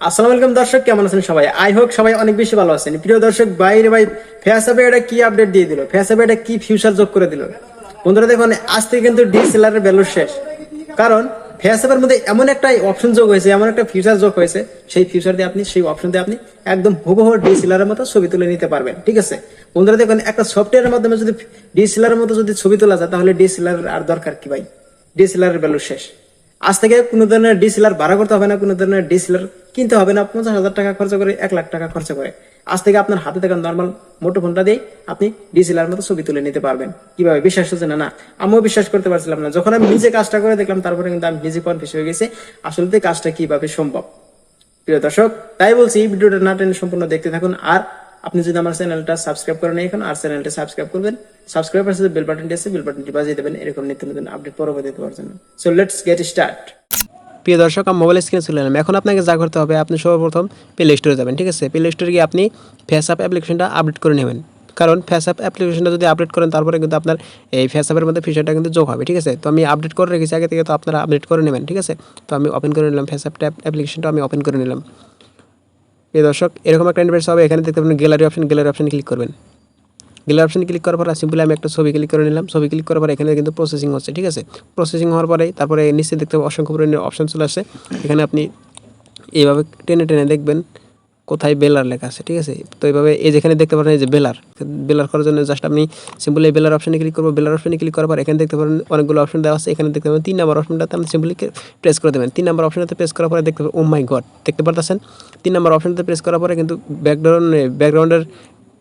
আসসালামু আলাইকুম দর্শক, কেমন আছেন সবাই? আই হোক সবাই অনেক বেশি ভালো আছেন। প্রিয় দর্শক, বাইরে ভাই ফেসঅ্যাপে এটা কি আপডেট দিয়ে দিল? ফেসঅ্যাপে এটা কি ফিউচার যোগ করে দিল? বন্ধুরা দেখুন, আজ থেকে কিন্তু ডিএসএলআর ভ্যালু শেষ। কারণ ফেসঅ্যাপের মধ্যে এমন একটা অপশন যোগ হয়েছে, এমন একটা ফিউচার যোগ হয়েছে, সেই ফিউচার দিয়ে আপনি, সেই অপশন দিয়ে আপনি একদম হুবহু ডিএসএলআর এর মতো ছবি তুলে নিতে পারবেন, ঠিক আছে? বন্ধুরা দেখুন, একটা সফটওয়্যারের মাধ্যমে যদি ডিএসএলআর এর মতো যদি ছবি তোলা যায়, তাহলে ডিএসএলআর আর দরকার কি ভাই? ডিএসএলআর এর ভ্যালু শেষ। আজ থেকে কোনো ধরনের ডিসিলার ভাড়া করতে হবে না, কোনো ধরনের ডিসিলার কিনতে হবে না, পঞ্চাশ হাজার টাকা খরচ করে, এক লাখ টাকা খরচ করে। আজ থেকে আপনার হাতে থাকা নর্মাল মোটো ফোনটা দিয়ে আপনি ডিসিলার মতো ছবি তুলে নিতে পারবেন। কীভাবে? বিশ্বাস হচ্ছে না না? আমিও বিশ্বাস করতে পারছিলাম না। যখন আমি নিজে কাজটা করে দেখলাম, তারপরে কিন্তু আমি নিজে কনফিউজ হয়ে গেছি, আসলে কাজটা কীভাবে সম্ভব? প্রিয় দর্শক, তাই বলছি, ভিডিওটা না টেনে সম্পূর্ণ দেখতে থাকুন। আর আপনি যদি আমার চ্যানেলটা সাবস্ক্রাইব করেন এখন, আর চ্যানেলটা সাবস্ক্রাইব করবেন, সাবস্ক্রাইব পাশে বেল বাটনটি আছে বেল বাটনটি বাজিয়ে দেবেন, এরকম নিত্য নতুন আপডেট পরবর্তী দেওয়ার জন্য। সো লেটস গেট স্টার্ট প্রিয় দর্শক, আমি মোবাইল স্ক্রিনে চলে এলাম। এখন আপনাকে যা করতে হবে, আপনি সর্বপ্রথম প্লে স্টোরে যাবেন, ঠিক আছে? প্লে স্টোরে গিয়ে আপনি ফেস অ্যাপ অ্যাপ্লিকেশনটা আপডেট করে নেবেন। কারণ ফেস অ্যাপ অ্যাপ্লিকেশনটা যদি আপডেট করেন, তারপরে কিন্তু আপনার এই ফেস অ্যাপের মধ্যে ফিচারটা কিন্তু যোগ হবে, ঠিক আছে? তো আমি আপডেট করে রেখেছি, আগে থেকে তো আপনারা আপডেট করে নেবেন, ঠিক আছে? তো আমি ওপেন করে নিলাম ফেস অ্যাপ অ্যাপ্লিকেশনটা আমি ওপেন করে নিলাম। এই দর্শক, এরকম একটা ইন্টারফেস হবে। এখানে দেখতে পাবেন গ্যালারি অপশন গ্যালারি অপশনে ক্লিক করবেন। গ্যালারি অপশনে ক্লিক করার পর সিম্পলি আমি একটা ছবি ক্লিক করে নিলাম। ছবি ক্লিক করার পর, এখানে কিন্তু প্রসেসিং হচ্ছে, ঠিক আছে? প্রসেসিং হওয়ার পরে, তারপরে নিচে দেখতে অসংখ্য পরিমাণে অপশন চলে আসে এখানে আপনি এইভাবে টেনে টেনে দেখবেন। কোথায় বেলার লেখা আছে, ঠিক আছে? তো এইভাবে এই যেখানে দেখতে পারেন এই যে বেলার বেলার করার জন্য জাস্ট আপনি সিম্পলি এই বেলার অপশনে ক্লিক করব, বেলার অপশানে ক্লিক করার পর এখানে দেখতে পারেন অনেকগুলো অপশন দেওয়া আছে, এখানে দেখতে পাবেন তিন নম্বর অপশনটাতে আপনি সিম্পলি প্রেস করে দেবেন। তিন নম্বর অপশনটাতে প্রেস করার পরে দেখতে পাবেন ও মাই গড দেখতে পারতেছেন? তিন নম্বর অপশনটাতে প্রেস করার পরে কিন্তু ব্যাকগ্রাউন্ড ব্যাকগ্রাউন্ডের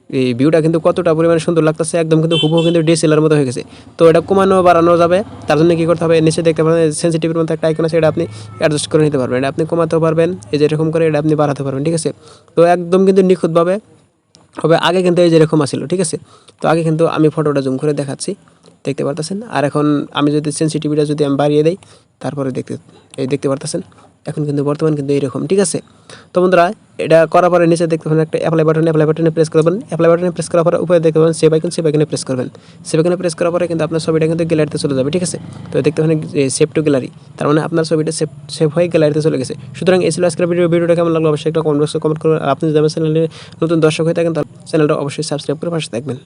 এই ভিউটা কিন্তু কতটা পরিমাণে সুন্দর লাগতেছে, একদম কিন্তু হুবহু কিন্তু ডিএসএলআর মতো হয়ে গেছে। তো এটা কমানো বাড়ানো যাবে, তার জন্য কী করতে হবে, নিচে দেখতে পাবেন সেন্সিটিভের মতো একটা আইকন আছে, এটা আপনি অ্যাডজাস্ট করে নিতে পারবেন। এটা আপনি কমাতেও পারবেন, এই যে এরকম করে এটা আপনি বাড়াতে পারবেন, ঠিক আছে? তো একদম কিন্তু নিখুঁতভাবে হবে, আগে কিন্তু এই যেরকম আসিল ঠিক আছে? তো আগে কিন্তু আমি ফটোটা জুম করে দেখাচ্ছি। দেখতে পারতেছেন আর এখন আমি যদি সেন্সিটিভিটা যদি আমি বাড়িয়ে দেই, তারপরে দেখতে, এই দেখতে পারতেছেন। এখন কিন্তু বর্তমান কিন্তু এইরকম, ঠিক আছে? তো বন্ধুরা, এটা করার পরে নিচে দেখতে পাবেন একটা অ্যাপ্লাই বাটন অ্যাপ্লাই বাটনে প্রেস করবেন অ্যাপ্লাই বাটনে প্রেস করার পরে উপরে দেখতে পাবেন সেভ আইকন সেভ আইকনে প্রেস করবেন। সেভ আইকনে প্রেস করার পরে কিন্তু আপনার ছবিটা কিন্তু গ্যালারিতে চলে যাবে, ঠিক আছে? তো দেখতে পাবেন সেভ টু গ্যালারি তার মানে আপনার ছবিটা সেভ সেভ হয়ে গ্যালারিতে চলে গেছে। সুতরাং এই ছিল আজকের ভিডিও ভিডিওটা কেমন লাগল অবশ্যই একটা কমেন্ট বক্সে কমেন্ট করবেন। আপনি যদি আমার চ্যানেলে নতুন দর্শক হয়ে থাকেন, তাহলে চ্যানেলটা অবশ্যই সাবস্ক্রাইব করে পাশে থাকবেন।